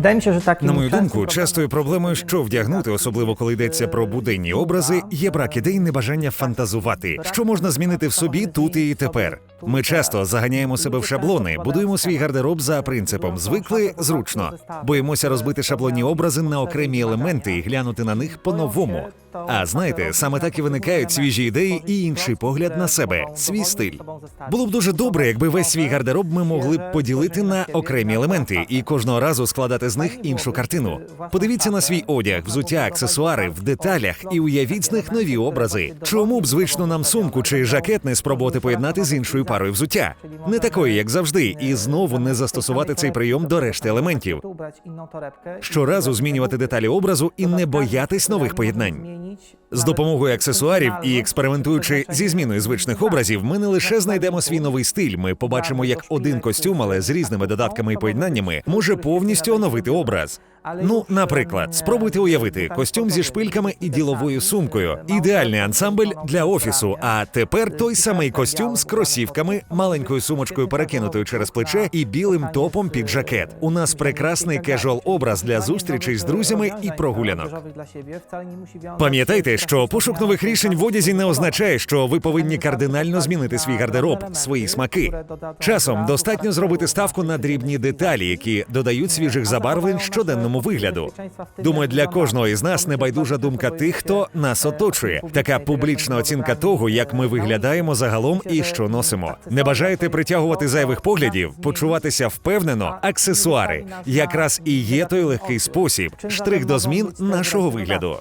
Wydaje mi się, że На мою думку, частою проблемою, що вдягнути, особливо коли йдеться про буденні образи, є брак ідей, небажання фантазувати, що можна змінити в собі тут і тепер. Ми часто заганяємо себе в шаблони, будуємо свій гардероб за принципом звикли зручно. Боїмося розбити шаблонні образи на окремі елементи і глянути на них по-новому. А знаєте, саме так і виникають свіжі ідеї і інший погляд на себе, свій стиль. Було б дуже добре, якби весь свій гардероб ми могли б поділити на окремі елементи і кожного разу складати з них іншу картину. Подивіться на свій одяг, взуття, аксесуари в деталях і уявіть з них нові образи. Чому б звичну нам сумку чи жакет не спробувати поєднати з іншою парою взуття? Не такої, як завжди, і знову не застосувати цей прийом до решти елементів. Щоразу змінювати деталі образу і не боятись нових поєднань. З допомогою аксесуарів і експериментуючи зі зміною звичних образів, ми не лише знайдемо свій новий стиль. Ми побачимо, як один костюм, але з різними додатками і поєднаннями, може повністю оновити образ. Ну, наприклад, спробуйте уявити костюм зі шпильками і діловою сумкою. Ідеальний ансамбль для офісу. А тепер той самий костюм з кросівками, маленькою сумочкою перекинутою через плече і білим топом під жакет. У нас прекрасний кежуал образ для зустрічей з друзями і прогулянок. Пам'ятайте, що пошук нових рішень в одязі не означає, що ви повинні кардинально змінити свій гардероб, свої смаки. Часом достатньо зробити ставку на дрібні деталі, які додають свіжих забарвлень щоденному вигляду. Думаю, для кожного із нас небайдужа думка тих, хто нас оточує. Така публічна оцінка того, як ми виглядаємо загалом і що носимо. Не бажаєте притягувати зайвих поглядів, почуватися впевнено, аксесуари якраз і є той легкий спосіб, штрих до змін нашого вигляду.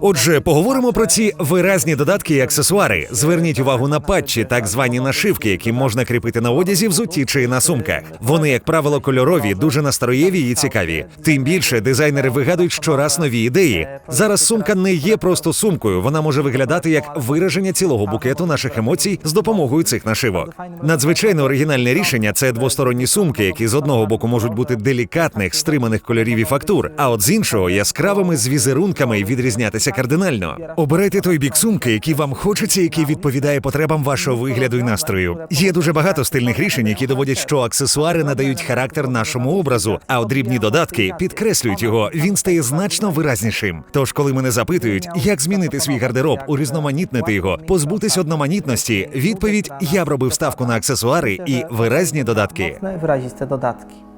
Отже, поговоримо про ці виразні додатки і аксесуари. Зверніть увагу на патчі, так звані нашивки, які можна кріпити на одязі, взутті чи на сумках. Вони, як правило, кольорові, дуже настроєві і цікаві. Тим більше дизайнери вигадують щораз нові ідеї. Зараз сумка не є просто сумкою, вона може виглядати як вираження цілого букету наших емоцій з допомогою цих нашивок. Надзвичайно оригінальне рішення це двосторонні сумки, які з одного боку можуть бути делікатних, стриманих кольорів і фактур, а от з іншого яскравими з візерунками і відрізнятися кардинально. Обирайте той бік сумки, який вам хочеться, який відповідає потребам вашого вигляду і настрою. Є дуже багато стильних рішень, які доводять, що аксесуари надають характер нашому образу, а от дрібні додатки підкреслюють його. Він стає значно виразнішим. Тож, коли мене запитують, як змінити свій гардероб, урізноманітнити його, позбутись одноманітності, відповідь я б робив ставку на аксесуари і виразні додатки. Wyraziste dodatki.